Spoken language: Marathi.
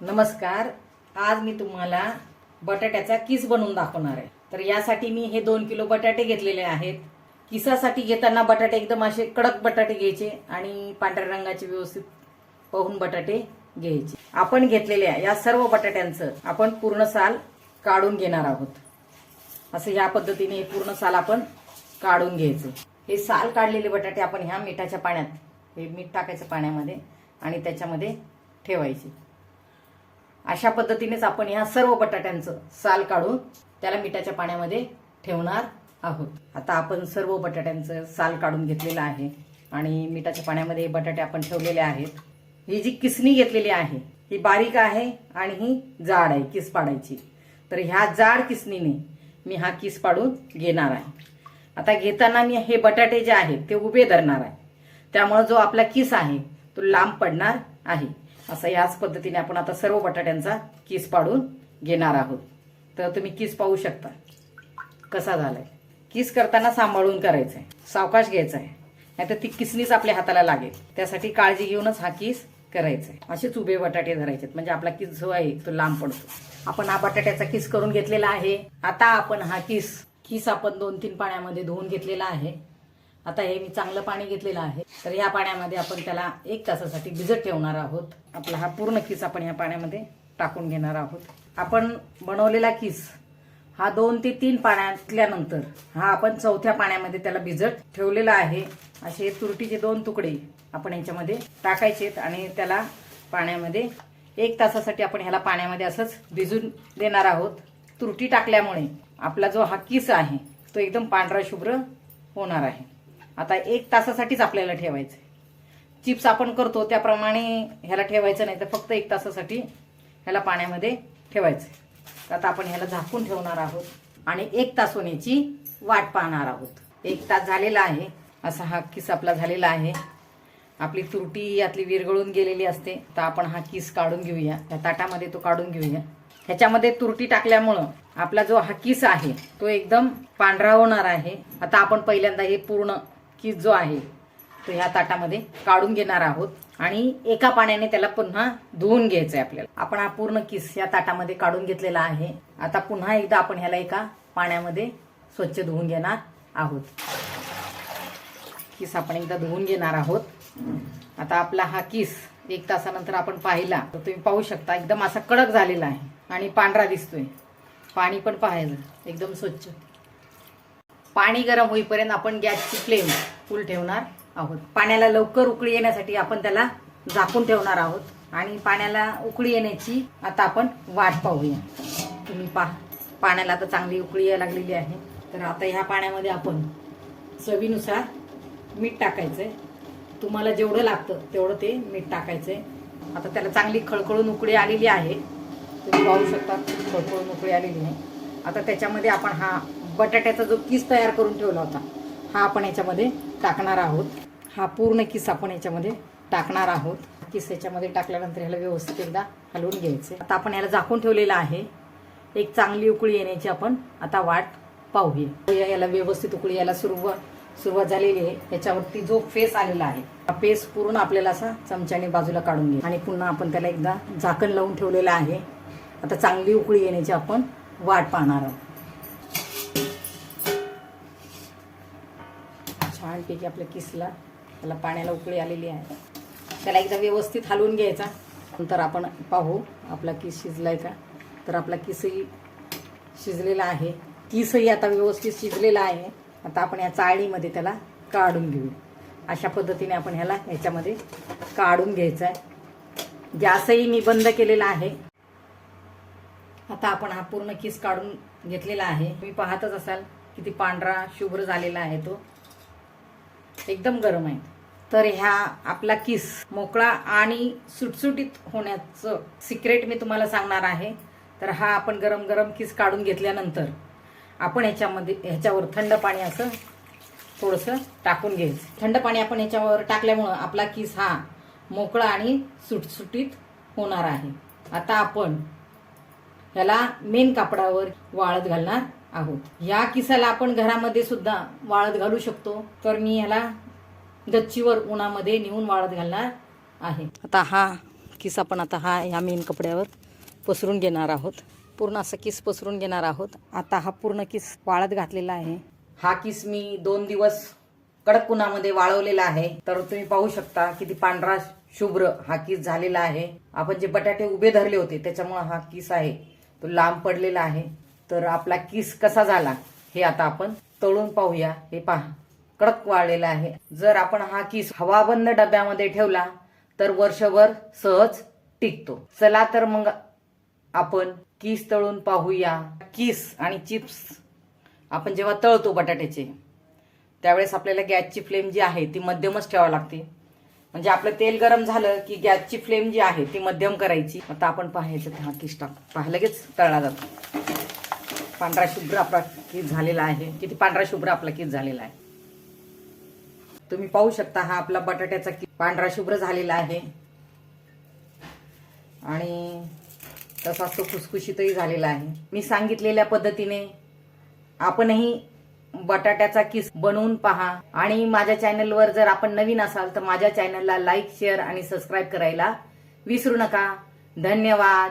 नमस्कार. आज मी तुम्हाला बटाट्याचा किस बनवून दाखवणार आहे. तर यासाठी मी हे दोन किलो बटाटे घेतलेले आहेत. किसासाठी घेताना बटाटे एकदम असे कडक बटाटे घ्यायचे आणि पांढऱ्या रंगाचे व्यवस्थित पाहून बटाटे घ्यायचे. आपण घेतलेल्या या सर्व बटाट्यांचं आपण पूर्ण साल काढून घेणार आहोत. असं या पद्धतीने हे पूर्ण साल आपण काढून घ्यायचं. हे साल काढलेले बटाटे आपण ह्या मिठाच्या पाण्यात हे मीठ टाकायचं पाण्यामध्ये आणि त्याच्यामध्ये ठेवायचे. अशा पद्धतीनेच आपण ह्या सर्व बटाट्यांचं साल काढून त्याला मिठाच्या पाण्यामध्ये ठेवणार आहोत. आता आपण सर्व बटाट्यांचं साल काढून घेतलेलं आहे आणि मिठाच्या पाण्यामध्ये बटाटे आपण ठेवलेले आहेत. ही जी किसणी घेतलेली आहे ही बारीक आहे आणि ही जाड आहे किस पाडायची. तर ह्या जाड किसणीने मी हा किस पाडून घेणार आहे. आता घेताना मी हे बटाटे जे आहेत ते उभे धरणार आहे. त्यामुळे जो आपला किस आहे तो लांब पडणार आहे. असं याच पद्धतीने आपण आता सर्व बटाट्यांचा किस पाडून घेणार आहोत. तर तुम्ही किस पाहू शकता. कसा झालाय? किस करताना सांभाळून करायचंय. सावकाश घ्यायचा आहे नाहीतर ती किसनीच आपल्या हाताला लागेल. त्यासाठी काळजी घेऊनच हा किस करायचा आहे असेच उभे बटाटे धरायचे म्हणजे आपला किस जो आहे तो लांब पडतो. आपण हा बटाट्याचा किस करून घेतलेला आहे. आता आपण हा किस किस आपण दोन तीन पाण्यामध्ये धुवून घेतलेला आहे. आता हे मी चांगलं पाणी घेतलेलं आहे. तर या पाण्यामध्ये आपण त्याला एक तासासाठी भिजत ठेवणार आहोत. आपला हा पूर्ण किस आपण या पाण्यामध्ये टाकून घेणार आहोत. आपण बनवलेला किस हा दोन ते तीन पाण्यातल्यानंतर हा आपण चौथ्या पाण्यामध्ये त्याला भिजत ठेवलेला आहे. असे तुरटीचे दोन तुकडे आपण याच्यामध्ये टाकायचेत आणि त्याला पाण्यामध्ये एक तासासाठी आपण ह्याला पाण्यामध्ये असंच भिजून देणार आहोत. तुरटी टाकल्यामुळे आपला जो हा किस आहे तो एकदम पांढरा शुभ्र होणार आहे. आता एक तासासाठीच आपल्याला ठेवायचं आहे चिप्स आपण करतो त्याप्रमाणे ह्याला ठेवायचं नाही तर फक्त एक तासासाठी ह्याला पाण्यामध्ये ठेवायचं आहे. आता आपण ह्याला झाकून ठेवणार आहोत आणि एक तास होण्याची वाट पाहणार आहोत. एक तास झालेला आहे. असा हा किस आपला झालेला आहे. आपली तुरटी यातली विरघळून गेलेली असते. तर आपण हा किस काढून घेऊया. त्या ताटामध्ये तो काढून घेऊया. ह्याच्यामध्ये तुरटी टाकल्यामुळं आपला जो हा किस आहे तो एकदम पांढरा होणार आहे. आता आपण पहिल्यांदा हे पूर्ण की जो आहे तो ह्या ताटामध्ये काढून घेणार आहोत आणि एका पाण्याने त्याला पुन्हा धुवून घ्यायचं आहे आपल्याला. आपण हा पूर्ण किस या ताटामध्ये काढून घेतलेला आहे. आता पुन्हा एकदा आपण ह्याला एका पाण्यामध्ये स्वच्छ धुवून घेणार आहोत. किस आपण एकदा धुवून घेणार आहोत. आता आपला हा किस एक तासानंतर आपण पाहिला तर तुम्ही पाहू शकता एकदम असा कडक झालेला आहे. आणि पांढरा दिसतोय. पाणी पण पाहायला एकदम स्वच्छ. पाणी गरम होईपर्यंत आपण गॅसची फ्लेम फुल ठेवणार आहोत. पाण्याला लवकर उकळी येण्यासाठी आपण त्याला झाकून ठेवणार आहोत. आणि पाण्याला उकळी येण्याची आता आपण वाट पाहूया. तुम्ही पा पाण्याला आता चांगली उकळी यायला लागलेली आहे. तर आता ह्या पाण्यामध्ये आपण चवीनुसार मीठ टाकायचंय. तुम्हाला जेवढं लागतं तेवढं ते मीठ टाकायचंय. आता त्याला चांगली खळखळून उकळी आलेली आहे. तुम्ही पाहू शकता खळखळून उकळी आलेली आहे. आता त्याच्यामध्ये आपण हा बटाट्याचा जो किस तयार करून ठेवला होता हा आपण याच्यामध्ये टाकणार आहोत. हा पूर्ण किस आपण याच्यामध्ये टाकणार आहोत. किस याच्यामध्ये टाकल्यानंतर ह्याला व्यवस्थित एकदा हलवून घ्यायचे. आता आपण याला झाकून ठेवलेलं आहे. एक चांगली उकळी येण्याची आपण आता वाट पाहूया. याला व्यवस्थित उकळी यायला सुरुवात सुरुवात झालेली आहे. याच्यावरती जो फेस आलेला आहे हा फेस पूर्ण आपल्याला असा चमच्याने बाजूला काढून घे आणि पुन्हा आपण त्याला एकदा झाकण लावून ठेवलेलं आहे. आता चांगली उकळी येण्याची आपण वाट पाहणार आहोत. छानपैकी आपल्या किसला. त्याला पाण्याला उकळी आलेली आहे. त्याला एकदा व्यवस्थित हलवून घ्यायचा. नंतर आपण पाहू आपला किस शिजलाय का. तर आपला किसही शिजलेला आहे. किसही आता व्यवस्थित शिजलेला आहे. आता आपण या चाळणीमध्ये त्याला काढून घेऊ अशा पद्धतीने आपण ह्याला ह्याच्यामध्ये काढून घ्यायचं आहे गॅसही मी बंद केलेला आहे. आता आपण हा पूर्ण किस काढून घेतलेला आहे. तुम्ही पाहतच असाल किती पांढरा शुभ्र झालेला आहे तो. एकदम गरम आहे तर ह्या आपला किस मोकळा आणि सुटसुटीत होण्याचं सिक्रेट मी तुम्हाला सांगणार आहे. तर हा आपण गरम गरम किस काढून घेतल्यानंतर आपण ह्याच्यामध्ये ह्याच्यावर थंड पाणी असं थोडंसं टाकून घ्यायचं. थंड पाणी आपण ह्याच्यावर टाकल्यामुळं आपला किस हा मोकळा आणि सुटसुटीत होणार आहे. आता आपण ह्याला मेन कापडावर वाळत घालणार आहोत या किसाला आपण घरामध्ये सुद्धा वाळत घालू शकतो तर मी ह्याला गच्चीवर उन्हामध्ये नेऊन वाळत घालणार आहे. आता हा किस आपण आता हा ह्या मेन कपड्यावर पसरून घेणार आहोत. पूर्ण असा किस पसरून घेणार आहोत. आता हा पूर्ण किस वाळत घातलेला आहे. हा किस मी दोन दिवस कडक उन्हामध्ये वाळवलेला आहे. तर तुम्ही पाहू शकता किती पांढरा शुभ्र हा किस झालेला आहे. आपण जे बटाटे उभे धरले होते त्याच्यामुळे हा किस आहे तो लांब पडलेला आहे. तर आपला किस कसा झाला हे आता आपण तळून पाहूया. हे पहा कडक वाळलेला आहे. जर आपण हा किस हवाबंद डब्यामध्ये ठेवला तर वर्षभर सहज टिकतो. चला तर मग आपण किस तळून पाहूया. किस आणि चिप्स. आपण जेव्हा तळतो बटाट्याचे त्यावेळेस आपल्याला गॅसची फ्लेम जी आहे ती मध्यमच ठेवावी लागते. म्हणजे आपलं तेल गरम झालं की गॅसची फ्लेम जी आहे ती मध्यम करायची. आता आपण पाहायचं हा किस टाक पहा लगेच तळला जातो. पांढरा शुभ्र आपला किस झालेला आहे. किती पांढरा शुभ्र आपला किस झालेला आहे. तुम्ही पाहू शकता हा आपला बटाट्याचा किस पांढरा शुभ्र झालेला आहे. आणि तसाच तो खुसखुशीतही झालेला आहे. मी सांगितलेल्या पद्धतीने आपणही बटाट्याचा किस बनवून पहा. आणि माझ्या चॅनलवर जर आपण नवीन असाल तर माझ्या चॅनलला लाईक शेअर आणि सबस्क्राईब करायला विसरू नका. धन्यवाद.